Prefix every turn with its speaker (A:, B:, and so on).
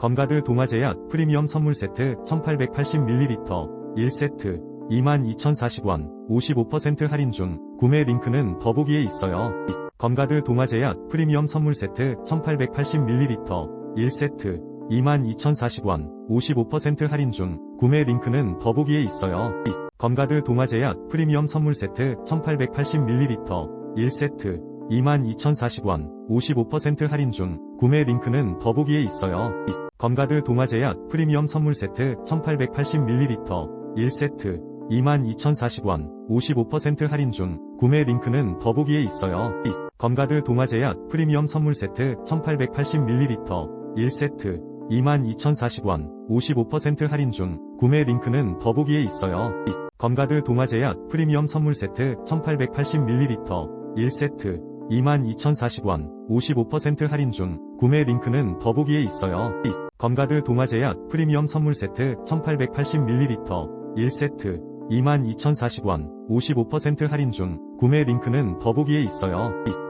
A: 검가드 동아제약 프리미엄 선물 세트 1880ml 1세트 22,040원 55% 할인 중 구매 링크는 더보기에 있어요. 검가드 동아제약 프리미엄 선물 세트 1880ml 1세트 22,040원 55% 할인 중 구매 링크는 더보기에 있어요. 검가드 동아제약 프리미엄 선물 세트 1880ml 1세트 22,040원 55% 할인 중 구매 링크는 더보기에 있어요. 검가드 동아제약 프리미엄 선물 세트 1880ml 1세트 22,040원 55% 할인 중 구매 링크는 더보기에 있어요. 검가드 동아제약 프리미엄 선물 세트 1880ml 1세트 22,040원 55% 할인 중 구매 링크는 더보기에 있어요. 검가드 동아제약 프리미엄 선물 세트 1880ml 1세트 22,040원 55% 할인 중 구매 링크는 더보기에 있어요. 검가드 동아제약 프리미엄 선물 세트 1880ml 1세트 22,040원 55% 할인 중 구매 링크는 더보기에 있어요.